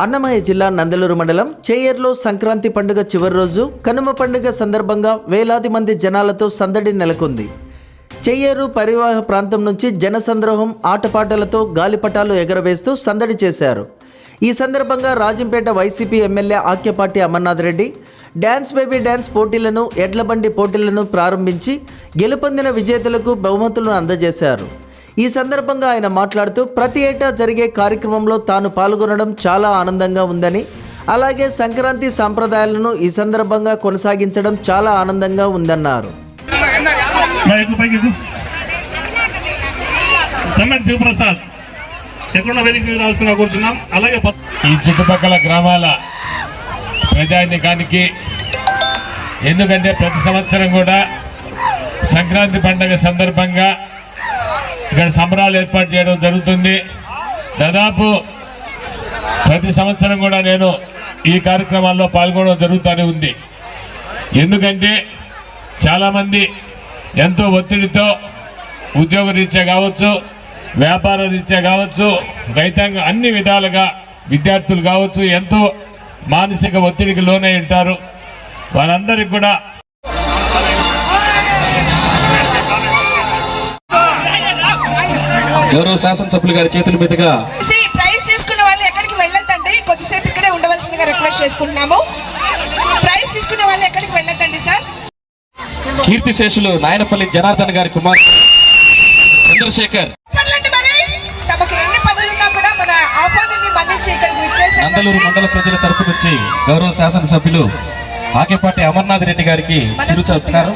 అన్నమయ్య జిల్లా నందలూరు మండలం చేయర్లో సంక్రాంతి పండుగ చివరి రోజు కనుమ పండుగ సందర్భంగా వేలాది మంది జనాలతో సందడి నెలకొంది. చెయ్యేరు పరివాహ ప్రాంతం నుంచి జనసంద్రోహం ఆటపాటలతో గాలిపటాలు ఎగరవేస్తూ సందడి చేశారు. ఈ సందర్భంగా Rajampet YCP MLA Akepati Amarnath Reddy dance baby dance పోటీలను ఎడ్లబండి పోటీలను ప్రారంభించి గెలుపొందిన విజేతలకు బహుమతులను అందజేశారు. ఈ సందర్భంగా ఆయన మాట్లాడుతూ ప్రతి ఏటా జరిగే కార్యక్రమంలో తాను పాల్గొనడం చాలా ఆనందంగా ఉందని అలాగే సంక్రాంతి సాంప్రదాయాలను ఈ సందర్భంగా కొనసాగించడం చాలా ఆనందంగా ఉందన్నారు. అలాగే ప- ఈ చుట్టుపక్కల గ్రామాల ప్రజానికానికి ఎందుకంటే ప్రతి సంవత్సరం కూడా సంక్రాంతి పండుగ సందర్భంగా ఇక్కడ సంబరాలు ఏర్పాటు చేయడం జరుగుతుంది. దాదాపు ప్రతి సంవత్సరం కూడా నేను ఈ కార్యక్రమాల్లో పాల్గొనడం జరుగుతూనే ఉంది. ఎందుకంటే చాలామంది ఎంతో ఒత్తిడితో ఉద్యోగ రీత్యా కావచ్చు వ్యాపార రీత్యా కావచ్చు రైతాంగం అన్ని విధాలుగా విద్యార్థులు కావచ్చు ఎంతో మానసిక ఒత్తిడికి లోనై ఉంటారు. వారందరికీ కూడా గౌరవ శాసనసభ్యులు గారి చేతుల మీదుగా సి ప్రైజ్ తీసుకున్న వాళ్ళు ఎక్కడికి వెళ్ళొద్దండి? కొద్దిసేపు ఇక్కడే ఉండవలసిందిగా రిక్వెస్ట్ చేసుకుంటున్నాము. ప్రైజ్ తీసుకునే వాళ్ళు ఎక్కడికి వెళ్ళొద్దండి సార్ కీర్తి శేషులు నాయనపల్లి జనార్దన్ గారి కుమార్ చంద్రశేఖర్ నందలూరు మండల ప్రజల తరపు నుంచి గౌరవ శాసనసభ్యులు ఆకేపాటి అమర్నాథ్ రెడ్డి గారికి చిరు చదువుతున్నారు